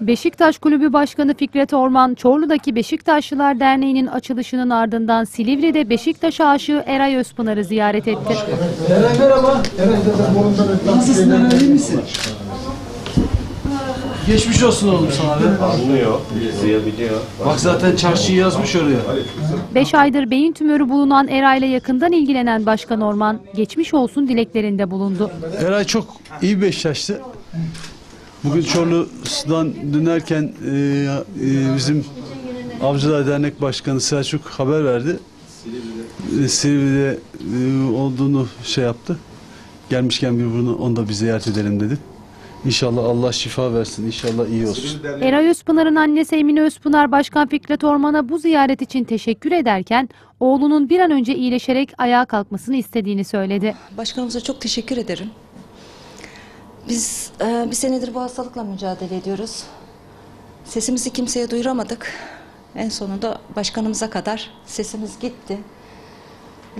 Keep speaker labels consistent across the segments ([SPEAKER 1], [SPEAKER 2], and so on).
[SPEAKER 1] Beşiktaş Kulübü Başkanı Fikret Orman, Çorlu'daki Beşiktaşlılar Derneği'nin açılışının ardından Silivri'de Beşiktaş aşığı Eray Özpınar'ı ziyaret etti.
[SPEAKER 2] Eren merhaba.
[SPEAKER 3] Nasılsın Eren iyi misin? Geçmiş olsun oğlum sana be.
[SPEAKER 4] Anlıyor, izleyebiliyor.
[SPEAKER 3] Bak zaten çarşıyı yazmış oraya.
[SPEAKER 1] 5 aydır beyin tümörü bulunan Eray'la yakından ilgilenen Başkan Orman, geçmiş olsun dileklerinde bulundu.
[SPEAKER 5] Eray çok iyi bir Beşiktaşlı. Bugün Çorlu'dan dönerken e, e, bizim Avcılar Dernek Başkanı Selçuk haber verdi. E, Silivri'de e, olduğunu şey yaptı. Gelmişken bir bunu onu da bir ziyaret edelim dedi. İnşallah Allah şifa versin. İnşallah iyi olsun.
[SPEAKER 1] Eray Özpınar'ın annesi Emine Özpınar Başkan Fikret Orman'a bu ziyaret için teşekkür ederken oğlunun bir an önce iyileşerek ayağa kalkmasını istediğini söyledi.
[SPEAKER 6] Başkanımıza çok teşekkür ederim. Biz e, bir senedir bu hastalıkla mücadele ediyoruz. Sesimizi kimseye duyuramadık. En sonunda başkanımıza kadar sesimiz gitti.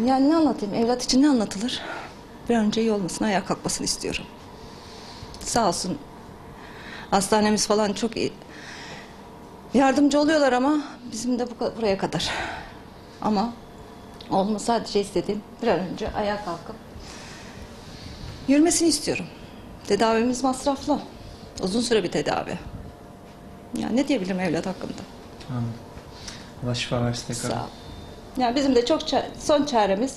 [SPEAKER 6] Yani ne anlatayım? Evlat için ne anlatılır? Bir an önce iyi olmasını, ayağa kalkmasını istiyorum. Sağ olsun. Hastanemiz falan çok iyi. Yardımcı oluyorlar ama bizim de bu, buraya kadar. Ama oğlumu sadece istediğim bir an önce ayağa kalkıp yürümesini istiyorum. Tedavimiz masraflı. Uzun süre bir tedavi. Ya ne diyebilirim evlat hakkında?
[SPEAKER 7] Allah şifa versin tekrar.
[SPEAKER 6] Sağ ol. Ya bizim de çok ça- son çaremiz.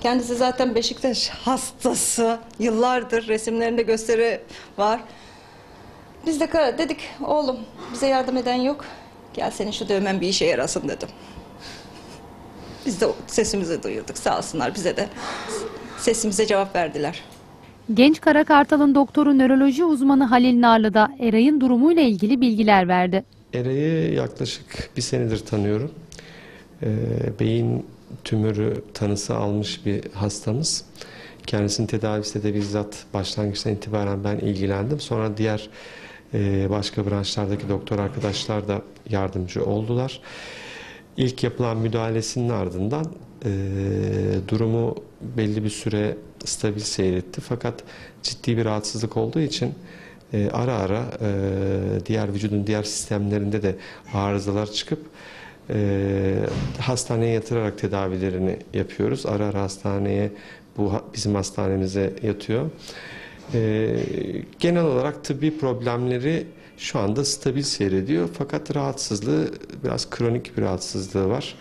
[SPEAKER 6] Kendisi zaten Beşiktaş hastası. Yıllardır resimlerinde gösteri var. Biz de dedik oğlum bize yardım eden yok. Gel senin şu dövmen bir işe yarasın dedim. Biz de sesimizi duyurduk sağ olsunlar bize de sesimize cevap verdiler.
[SPEAKER 1] Genç Karakartal'ın doktoru nöroloji uzmanı Halil Narlı da Eray'ın durumuyla ilgili bilgiler verdi.
[SPEAKER 4] Eray'ı yaklaşık bir senedir tanıyorum. Ee, beyin tümörü tanısı almış bir hastamız. Kendisinin tedavisi de bizzat başlangıçtan itibaren ben ilgilendim. Sonra diğer e, başka branşlardaki doktor arkadaşlar da yardımcı oldular. İlk yapılan müdahalesinin ardından e, durumu belli bir süre stabil seyretti. Fakat ciddi bir rahatsızlık olduğu için e, ara ara e, diğer vücudun diğer sistemlerinde de arızalar çıkıp e, hastaneye yatırarak tedavilerini yapıyoruz. Ara ara hastaneye bu bizim hastanemize yatıyor. E, genel olarak tıbbi problemleri şu anda stabil seyrediyor. Fakat rahatsızlığı biraz kronik bir rahatsızlığı var.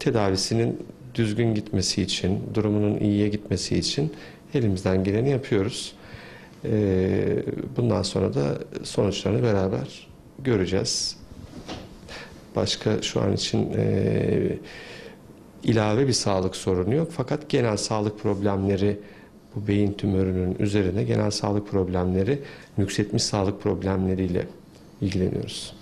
[SPEAKER 4] Tedavisinin düzgün gitmesi için, durumunun iyiye gitmesi için elimizden geleni yapıyoruz. Ee, bundan sonra da sonuçlarını beraber göreceğiz. Başka şu an için e, ilave bir sağlık sorunu yok. Fakat genel sağlık problemleri bu beyin tümörünün üzerine genel sağlık problemleri, nüksetmiş sağlık problemleriyle ilgileniyoruz.